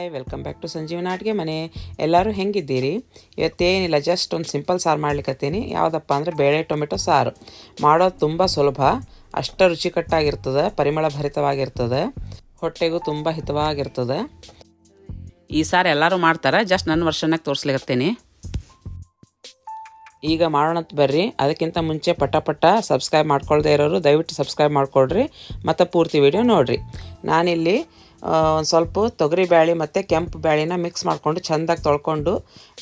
Hi welcome back to Sanjeevana ಅಡುಗೆ ಮನೆ ಎಲ್ಲರೂ ಹೆಂಗಿದ್ದೀರಿ? ಇವತ್ತೇನಿಲ್ಲ ಜಸ್ಟ್ ಒಂದು ಸಿಂಪಲ್ ಸಾರು ಮಾಡ್ಲಿಕ್ಕತ್ತೀನಿ ಯಾವುದಪ್ಪ ಅಂದರೆ ಬೇಳೆ ಟೊಮೆಟೊ ಸಾರು. ಮಾಡೋದು ತುಂಬ ಸುಲಭ. ಅಷ್ಟು ರುಚಿಕಟ್ಟಾಗಿರ್ತದೆ, ಪರಿಮಳ ಭರಿತವಾಗಿರ್ತದೆ. ಹೊಟ್ಟೆಗೂ ತುಂಬ ಹಿತವಾಗಿರ್ತದೆ. ಈ ಸಾರು ಎಲ್ಲರೂ ಮಾಡ್ತಾರೆ? ಜಸ್ಟ್ ನನ್ನ ವರ್ಷನಾಗ ತೋರಿಸ್ಲಿಕತ್ತೀನಿ. ಈಗ ಮಾಡೋಣಂತ ಬರ್ರಿ. ಅದಕ್ಕಿಂತ ಮುಂಚೆ ಪಟ ಪಟ ಸಬ್ಸ್ಕ್ರೈಬ್ ಮಾಡ್ಕೊಳ್ದೇ ಇರೋರು ದಯವಿಟ್ಟು ಸಬ್ಸ್ಕ್ರೈಬ್ ಮಾಡ್ಕೊಳ್ರಿ. ಮತ್ತು ಪೂರ್ತಿ ವಿಡಿಯೋ ನೋಡಿರಿ. ನಾನಿಲ್ಲಿ ಒಂದು ಸ್ವಲ್ಪ ತೊಗರಿ ಬ್ಯಾಳಿ ಮತ್ತು ಕೆಂಪು ಬ್ಯಾಳಿನ ಮಿಕ್ಸ್ ಮಾಡಿಕೊಂಡು ಚೆಂದಾಗಿ ತೊಳ್ಕೊಂಡು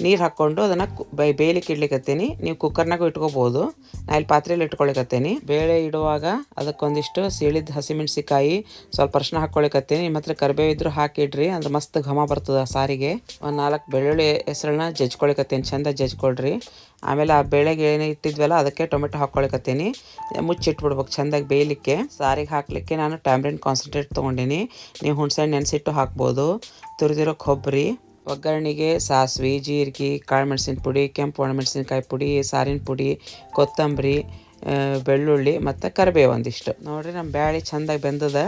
ನೀರು ಹಾಕ್ಕೊಂಡು ಅದನ್ನು ಬೈ ಬೇಯಲಿಕ್ಕೆ ಇಡ್ಲಿಕ್ಕತ್ತೀನಿ ನೀವು ಕುಕ್ಕರ್ನಾಗೂ ಇಟ್ಕೋಬೋದು. ನಾ ಇಲ್ಲಿ ಪಾತ್ರೆಯಲ್ಲಿ ಇಟ್ಕೊಳಿಕತ್ತೀನಿ. ಬೇಳೆ ಇಡುವಾಗ ಅದಕ್ಕೊಂದಿಷ್ಟು ಸೀಳಿದ ಹಸಿಮೆಣಸಿಕಾಯಿ ಸ್ವಲ್ಪ ಅರ್ಶಿನ ಹಾಕ್ಕೊಳಿಕತ್ತೀನಿ. ನಿಮ್ಮ ಹತ್ರ ಕರಿಬೇವು ಇದ್ರೂ ಹಾಕಿಡ್ರಿ, ಅಂದ್ರೆ ಮಸ್ತ್ ಘಮ ಬರ್ತದೆ ಸಾರಿಗೆ. ಒಂದು ನಾಲ್ಕು ಬೆಳ್ಳುಳ್ಳಿ ಹೆಸರನ್ನ ಜಜ್ಕೊಳಿಕತ್ತೀನಿ ಚೆಂದ ಜಜ್ಕೊಳ್ರಿ. ಆಮೇಲೆ ಆ ಬೇಳೆಗೆ ಏನು ಇಟ್ಟಿದ್ವಲ್ಲ ಅದಕ್ಕೆ ಟೊಮೆಟೊ ಹಾಕ್ಕೊಳಿಕತ್ತೀನಿ. ಮುಚ್ಚಿಟ್ಬಿಡ್ಬೇಕು, ಚೆಂದಾಗಿ ಬೇಯಲಿಕ್ಕೆ. ಸಾರಿಗೆ ಹಾಕಲಿಕ್ಕೆ ನಾನು ಟ್ಯಾಮ್ರಿನ್ ಕಾನ್ಸಂಟ್ರೇಟ್ ತೊಗೊಂಡಿನಿ. ನೀವು ಹುಣ್ಸೆಹಣ್ಣು ನೆನೆಸಿಟ್ಟು ಹಾಕ್ಬೋದು. ತುರಿದಿರೋ ಕೊಬ್ಬರಿ, ಒಗ್ಗರಣೆಗೆ ಸಾಸಿವೆ, ಜೀರಿಗೆ ಕಾಳು ಮೆಣಸಿನ ಪುಡಿ, ಕೆಂಪು ಒಣಮೆಣಸಿನ್ಕಾಯಿ ಪುಡಿ, ಸಾರಿನ ಪುಡಿ, ಕೊತ್ತಂಬರಿ ಬೆಳ್ಳುಳ್ಳಿ ಮತ್ತು ಕರಿಬೇವು ಒಂದಿಷ್ಟು. ನೋಡಿರಿ ನಮ್ಮ ಬ್ಯಾಳಿ ಚೆಂದಾಗಿ ಬೆಂದದ.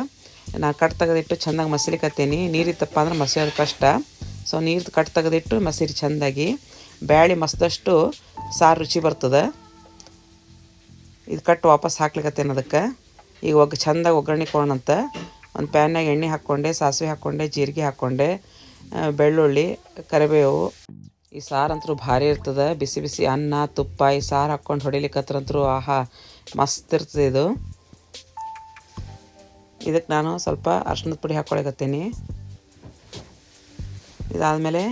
ನಾನು ಕಟ್ ತೆಗೆದಿಟ್ಟು ಚೆಂದಾಗಿ ಮಸಲಿಕತ್ತೀನಿ. ನೀರಿತ್ತಪ್ಪ ಅಂದ್ರೆ ಮಸಿಯೋದು ಕಷ್ಟ. ಸೊ ನೀರು ಕಟ್ ತೆಗೆದಿಟ್ಟು ಮಸೀರಿ ಚೆಂದಾಗಿ. ಬ್ಯಾಳಿ ಮಸ್ತಷ್ಟು ಸಾರು ರುಚಿ ಬರ್ತದೆ. ಇದು ಕಟ್ ವಾಪಸ್ ಹಾಕ್ಲಿಕ್ಕತ್ತೇನೆ ಅದಕ್ಕೆ. ಈಗ ಒಗ್ ಚೆಂದಾಗಿ ಒಗ್ಗರಣೆ ಕೊಡೋಣಂತ. ಒಂದು ಪ್ಯಾನ್ನಾಗ ಎಣ್ಣೆ ಹಾಕ್ಕೊಂಡೆ, ಸಾಸಿವೆ ಹಾಕ್ಕೊಂಡೆ, ಜೀರಿಗೆ ಹಾಕ್ಕೊಂಡೆ ಬೆಳ್ಳುಳ್ಳಿ, ಕರಿಬೇವು. ಈ ಸಾರಂತರೂ ಭಾರಿ ಇರ್ತದೆ. ಬಿಸಿ ಬಿಸಿ ಅನ್ನ, ತುಪ್ಪ, ಈ ಸಾರು ಹಾಕ್ಕೊಂಡು ಹೊಡಿಲಿಕ್ಕತ್ರಂತರೂ ಆಹಾ, ಮಸ್ತ್ ಇರ್ತದೆ ಇದು. ಇದಕ್ಕೆ ನಾನು ಸ್ವಲ್ಪ ಅರ್ಶಿನದ ಪುಡಿ ಹಾಕ್ಕೊಳಕತ್ತೀನಿ. ಇದಾದಮೇಲೆ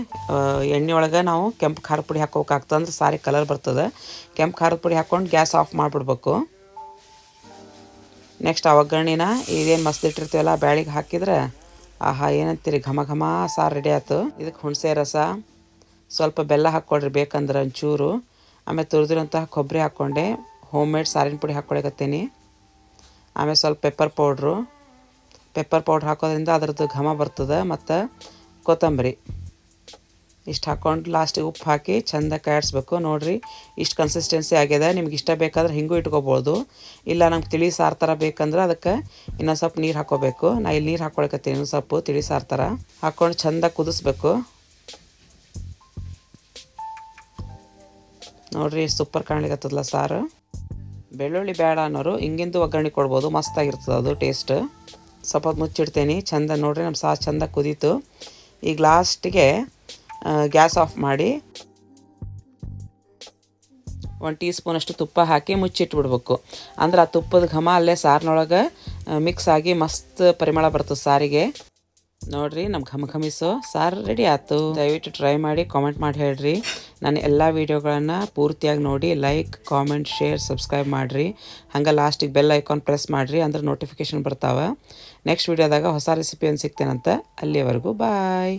ಎಣ್ಣೆ ಒಳಗೆ ನಾವು ಕೆಂಪು ಖಾರದ ಪುಡಿ ಹಾಕೋಕ್ಕಾಗ್ತದೆ ಸಾರಿ ಕಲರ್ ಬರ್ತದೆ. ಕೆಂಪು ಖಾರದ ಪುಡಿ ಹಾಕ್ಕೊಂಡು ಗ್ಯಾಸ್ ಆಫ್ ಮಾಡಿಬಿಡ್ಬೇಕು. ನೆಕ್ಸ್ಟ್ ಆ ಒಗ್ಗರಣೆನ ಇದೇನು ಮಸ್ತ್ ಇಟ್ಟಿರ್ತೀವಲ್ಲ ಬ್ಯಾಳಿಗೆ ಹಾಕಿದ್ರೆ ಆಹಾ, ಏನಂತೀರಿ, ಘಮ ಘಮ ಸಾರು ರೆಡಿ ಆಯ್ತು ಇದಕ್ಕೆ ಹುಣಸೆ ರಸ, ಸ್ವಲ್ಪ ಬೆಲ್ಲ ಹಾಕ್ಕೊಳ್ರಿ, ಬೇಕಂದ್ರೆ ಒಂಚೂರು. ಆಮೇಲೆ ತುರಿದಿರೋಂತಹ ಕೊಬ್ಬರಿ ಹಾಕ್ಕೊಂಡೆ ಹೋಮ್ ಮೇಡ್ ಸಾರಿನ ಪುಡಿ ಹಾಕ್ಕೊಳಕತ್ತೀನಿ. ಆಮೇಲೆ ಸ್ವಲ್ಪ ಪೆಪ್ಪರ್ ಪೌಡ್ರು ಪೆಪ್ಪರ್ ಪೌಡ್ರ್ ಹಾಕೋದ್ರಿಂದ ಅದ್ರದ್ದು ಘಮ ಬರ್ತದೆ, ಮತ್ತು ಕೊತ್ತಂಬರಿ. ಇಷ್ಟು ಹಾಕ್ಕೊಂಡು ಲಾಸ್ಟಿಗೆ ಉಪ್ಪು ಹಾಕಿ ಚೆಂದ ಕಾಯಿಸ್ಬೇಕು. ನೋಡಿರಿ, ಇಷ್ಟು ಕನ್ಸಿಸ್ಟೆನ್ಸಿ ಆಗ್ಯದ. ನಿಮ್ಗೆ ಇಷ್ಟ ಬೇಕಾದ್ರೆ ಹಿಂಗೂ ಇಟ್ಕೋಬೋದು. ಇಲ್ಲ ನಮ್ಗೆ ತಿಳಿ ಸಾರು ಥರ ಬೇಕಂದ್ರೆ ಅದಕ್ಕೆ ಇನ್ನೊಂದು ಸ್ವಲ್ಪ ನೀರು ಹಾಕೋಬೇಕು. ನಾ ಇಲ್ಲಿ ನೀರು ಹಾಕ್ಕೊಳಕತ್ತೀನಿ ಇನ್ನೊಂದು ಸ್ವಲ್ಪ ತಿಳಿ ಸಾರು ಥರ ಹಾಕ್ಕೊಂಡು ಚೆಂದ ಕುದಿಸ್ಬೇಕು. ನೋಡಿರಿ ಸೂಪರ್ ಕಾಣ್ಲಿಕ್ಕತ್ತದಲ್ಲ ಸಾರು. ಬೆಳ್ಳುಳ್ಳಿ ಬೇಡ ಅನ್ನೋರು ಹಿಂಗಿಂದು ಒಗ್ಗರಣೆ ಕೊಡ್ಬೋದು. ಮಸ್ತಾಗಿರ್ತದೆ ಅದು ಟೇಸ್ಟ್ ಸ್ವಲ್ಪ ಮುಚ್ಚಿಡ್ತೀನಿ. ಚಂದ ನೋಡಿರಿ ನಮ್ಮ ಸಾರು ಚೆಂದ ಕುದೀತು. ಈಗ ಲಾಸ್ಟಿಗೆ ಗ್ಯಾಸ್ ಆಫ್ ಮಾಡಿ ಒಂದು ಟೀ ಸ್ಪೂನಷ್ಟು ತುಪ್ಪ ಹಾಕಿ ಮುಚ್ಚಿಟ್ಬಿಡ್ಬೇಕು. ಅಂದ್ರೆ ಆ ತುಪ್ಪದ ಘಮ ಅಲ್ಲೇ ಸಾರಿನೊಳಗೆ ಮಿಕ್ಸ್ ಆಗಿ ಮಸ್ತ್ ಪರಿಮಳ ಬರ್ತದೆ ಸಾರಿಗೆ. ನೋಡಿರಿ ನಮ್ಮ ಘಮ ಘಮಿಸೋ, ಸಾರು ರೆಡಿ ಆಯ್ತು. ದಯವಿಟ್ಟು ಟ್ರೈ ಮಾಡಿ ಕಾಮೆಂಟ್ ಮಾಡಿ ಹೇಳ್ರಿ. ನಾನು ಎಲ್ಲ ವೀಡಿಯೋಗಳನ್ನು ಪೂರ್ತಿಯಾಗಿ ನೋಡಿ ಲೈಕ್ ಕಾಮೆಂಟ್ ಶೇರ್ ಸಬ್ಸ್ಕ್ರೈಬ್ ಮಾಡಿರಿ. ಹಂಗೆ ಲಾಸ್ಟಿಗೆ ಬೆಲ್ ಐಕಾನ್ ಪ್ರೆಸ್ ಮಾಡಿರಿ, ಅಂದ್ರೆ ನೋಟಿಫಿಕೇಶನ್ ಬರ್ತಾವೆ. ನೆಕ್ಸ್ಟ್ ವೀಡಿಯೋದಾಗ ಹೊಸ ರೆಸಿಪಿ ಅಂತ ಅಲ್ಲಿವರೆಗೂ ಬಾಯ್